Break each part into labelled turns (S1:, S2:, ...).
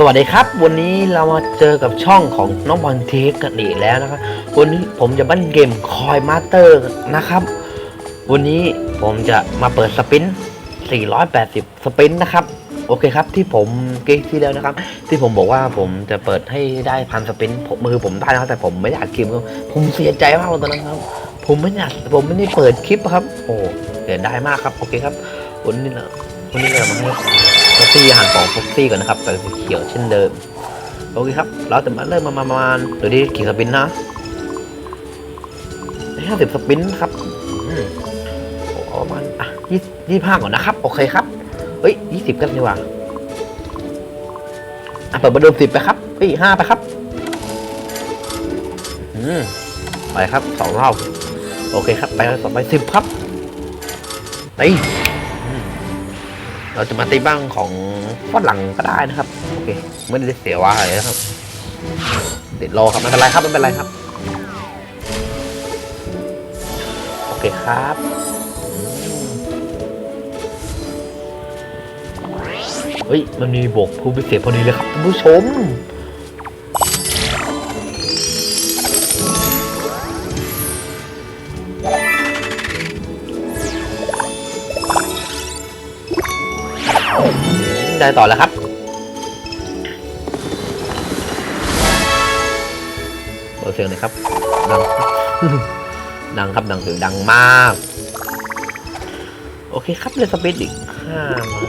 S1: สวัสดีครับ วันนี้เรามาเจอกับช่องของน้องบอลเทคกันอีกแล้วนะครับ วันนี้ผมจะบั้นเกมคอยมาสเตอร์นะครับ วันนี้ผมจะมาเปิดสปิน 480 สปินนะครับ โอเคครับที่ผมเกที่แล้วนะครับ ที่ผมบอกว่าผมจะเปิดให้ได้พันสปินผมมือผมได้นะครับแต่ผมไม่ได้อัดคลิปครับผมเสียใจมากเลยตอนนั้นครับ ผมไม่ได้อัดผมไม่ได้เปิดคลิปครับ โอ้เสียดายมากครับ โอเคครับ วันนี้เราวันนี้เรามาให้ ฟ็อกซี่อาหารของฟ็อกซี่ก่อนนะครับแต่สีเขียวเช่นเดิมโอเคครับ เราจะมาเริ่มมาประมาณเดี๋ยวนี้กี่สปินนะห้าสิบสปินครับเอาประมาณอะยี่ยี่ห้าก่อนนะครับ โอเคครับ เฮ้ยยี่สิบกันดีกว่าอะเปิดประเดิมสิบไปครับเฮ้ยห้าไปครับ อืมไปครับสองรอบโอเคครับ ไปต่อไปสิบครับไป เราจะมาตีบ้างของฝรั่งก็ได้นะครับ โอเคไม่ได้เสียว่าอะไรนะครับเด็ดรอครับไม่เป็นไรครับไม่เป็นไรครับ โอเคครับเฮ้ยมันมีบวกผู้พิเศษพอดีเลยครับท่านผู้ชม ได้ต่อแล้วครับ เบอร์เสียงหน่อยครับ ดัง ดังครับ ดังถึงดังมาก โอเคครับเลยสเปซอีกห้ามา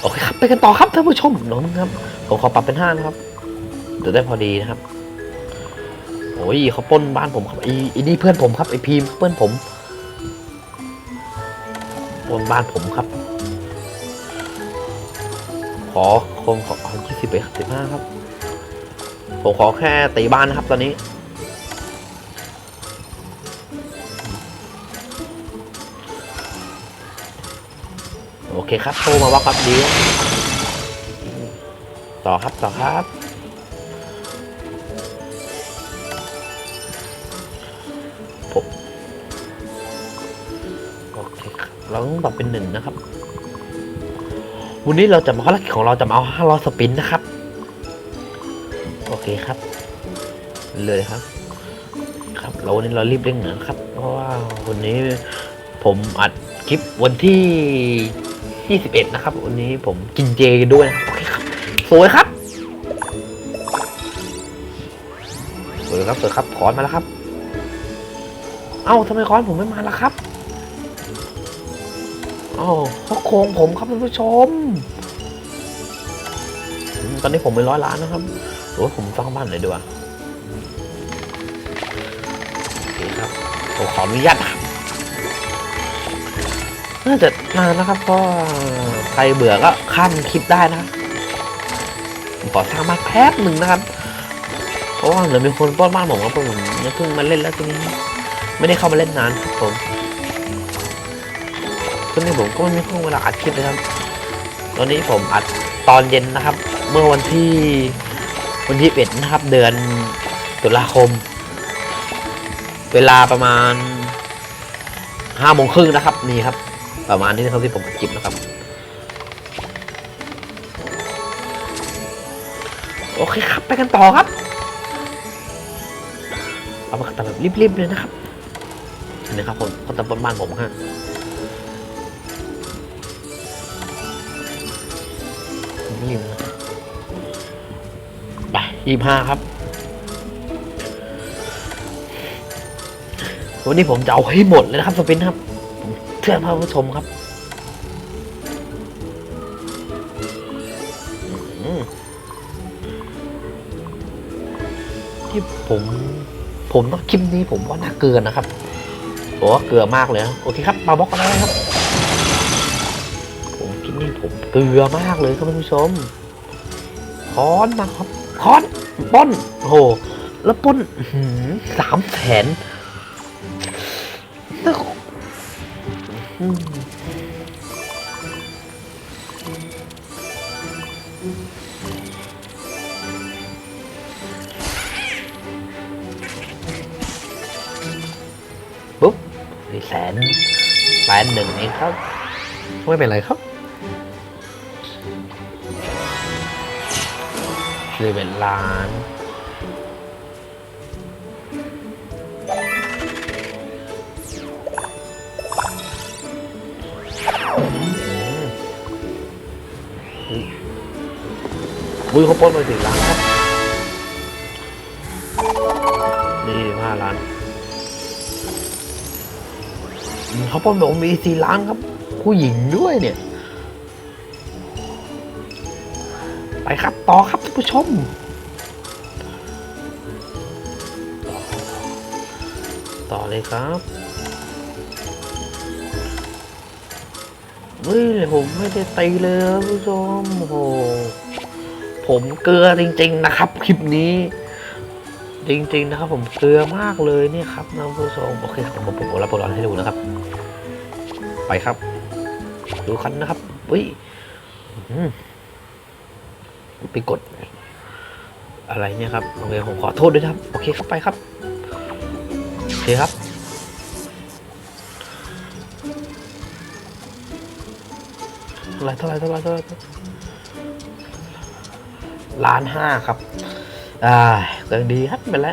S1: โอเคครับ ไปกันต่อครับท่านผู้ชมน้องครับ ผมขอปรับเป็นห้านะครับ เดี๋ยวได้พอดีนะครับ โอ้ยเขาป้นบ้านผมครับไอ้ไอ้นี่เพื่อนผมครับไอ้พีมเพื่อนผมป้นบ้านผมครับ ขอคงขอยี่สิบไปสิบห้าครับ ผมขอแค่ตีบ้านนะครับตอนนี้ โอเคครับโทรมาว่าครับดีต่อครับต่อครับผมโอเคครับเราต้องปรับเป็นหนึ่งนะครับ วันนี้เราจะมาภารกิจของเราจะมาเอาห้าร้อยสปินนะครับ โอเคครับ เลยครับ ครับเราวันนี้เรารีบเร่งหน่อยครับ เพราะว่าวันนี้ผมอัดคลิปวันที่21นะครับ วันนี้ผมกินเจด้วยนะโอเคครับ สวยครับ สวยครับสวยครับขอนมาแล้วครับ เอ้าทำไมขอนผมไม่มาล่ะครับ อ้าวเขาโครงผมครับท่านผู้ชม ตอนนี้ผมเป็นร้อยล้านนะครับหรือว่าผมสร้างบ้านเลยดีกว่าโอเคครับผมขออนุญาตนะน่าจะนานนะครับเพราะว่าใครเบื่อก็ข้ามคลิปได้นะผมขอสร้างบ้านแป๊บหนึ่งนะครับเพราะว่าเหลือมีคนป้อนบ้านผมครับผมยังเพิ่งมาเล่นแล้วทีนี้ ไม่ได้เข้ามาเล่นนานครับผม ตอนนี้ผมก็ไม่มีช่วงเวลาอัดคลิปเลยครับ ตอนนี้ผมอัดตอนเย็นนะครับ เมื่อวันที่วันที่เอ็ดนะครับ เดือนตุลาคม เวลาประมาณห้าโมงครึ่งนะครับ นี่ครับ ประมาณนี้นะครับที่ผมอัดคลิปนะครับ โอเคครับไปกันต่อครับ เอามาตัดแบบรีบๆเลยนะครับนี่ครับผมเขาตัดบบ้านผมฮะ นี่นะไปยี่ห้าครับ วันนี้ผมจะเอาให้หมดเลยนะครับสปินครับเพื่อนท่านผู้ชมครับที่ผม ผมต้องคลิปนี้ผมว่าน่าเกินนะครับผมว่าเกลือมากเลยนะโอเคครับมาบล็อกกันได้ครับ ผมคิดนี่ผมเกลือมากเลยครับท่านผู้ชมค้อนมาครับค้อนป้นโอ้โหแล้วป้นสามแสนแล้วปุ๊บนี่แสนแสนหนึ่งเองครับ ไม่เป็นไรครับ สิบเอ็ดล้าน อุ้ยเขาปล้นไปสี่ล้านครับนี่ห้าล้านเขาปล้นบอกมีสี่ล้านครับ ผู้หญิงด้วยเนี่ย ครับ ต่อครับท่านผู้ชม ต่อเลยครับเฮ้ยผมไม่ได้ตีเลยท่านผู้ชมโหผมเกลือจริง ๆ นะครับคลิปนี้ จริง ๆ นะครับ ผมเกลือมากเลยเนี่ยครับท่านผู้ชมโอเคครับผมผมรับโปรแกรมให้ดูนะครับ ไปครับ ดูคันนะครับเฮ้ย ไปกด อะไรเนี่ยครับโอเคผมขอโทษด้วยครับ โอเคครับไปครับโอเคครับเท่าไรเท่าไรเท่าไรเท่าไรล้านห้าครับ อ่าก็ยังดีครับไม่เป็นไร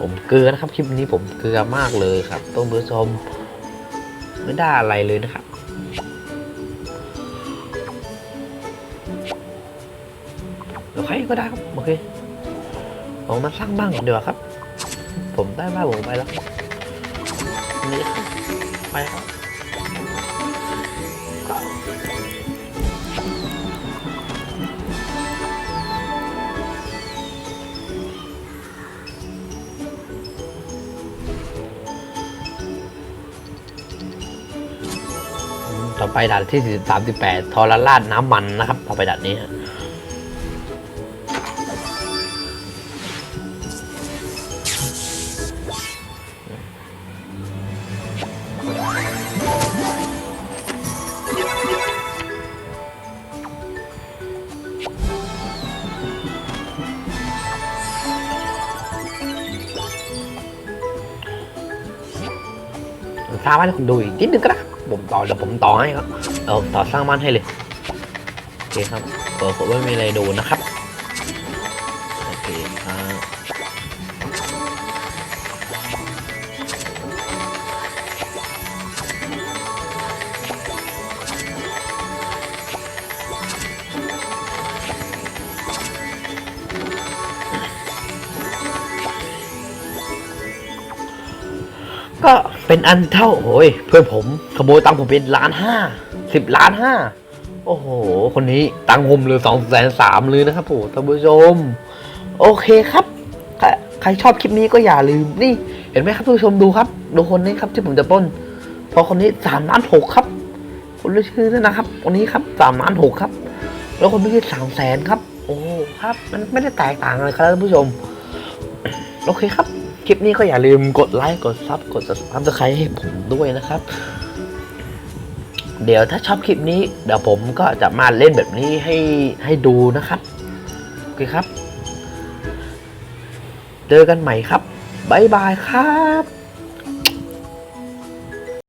S1: ผมเกลือนะครับคลิปนี้ผมเกลือมากเลยครับต้องผู้ชม ไม่ได้อะไรเลยนะครับ โอเคก็ได้ครับโอเคผมมาสร้างบ้านก่อนดีกว่าครับ ผมได้บ้านผมไปแล้วนี่ไปครับ ต่อไปด่านที่สามสิบแปดทรราชน้ำมันนะครับ ต่อไปด่านนี้ฮะสร้าบ้านให้คุณดูอีกนิดนึงก็ได้ ผมต่อเดี๋ยวผมต่อให้ครับ เอาต่อสร้างบ้านให้เลย โอเคครับเปิดผมไม่มีอะไรดูนะครับ ก็เป็นอันเท่าโอ้ยเพื่อนผมขโมยตังค์ผมเป็นล้านห้าสิบล้านห้าโอ้โห คนนี้ตังค์ผมเหลือสองแสนสามเลยนะครับผมท่านผู้ชม โอเคครับ ใครใครชอบคลิปนี้ก็อย่าลืมนี่ เห็นไหมครับท่านผู้ชมดูครับ ดูคนนี้ครับที่ผมจะป้น พอคนนี้สามล้านหกครับ คนรู้ชื่อนะครับคนนี้ครับสามล้านหกครับ แล้วคนเมื่อกี้สามแสนครับ โอ้ครับ มันไม่ได้แตกต่างอะไรครับท่านผู้ชม โอเคครับ คลิปนี้ก็อย่าลืมกดไลค์ กดซับ กดซับสไครต์ให้ผมด้วยนะครับ เดี๋ยวถ้าชอบคลิปนี้ เดี๋ยวผมก็จะมาเล่นแบบนี้ให้ให้ดูนะครับโอเคครับ เจอกันใหม่ครับ บ๊ายบายครับ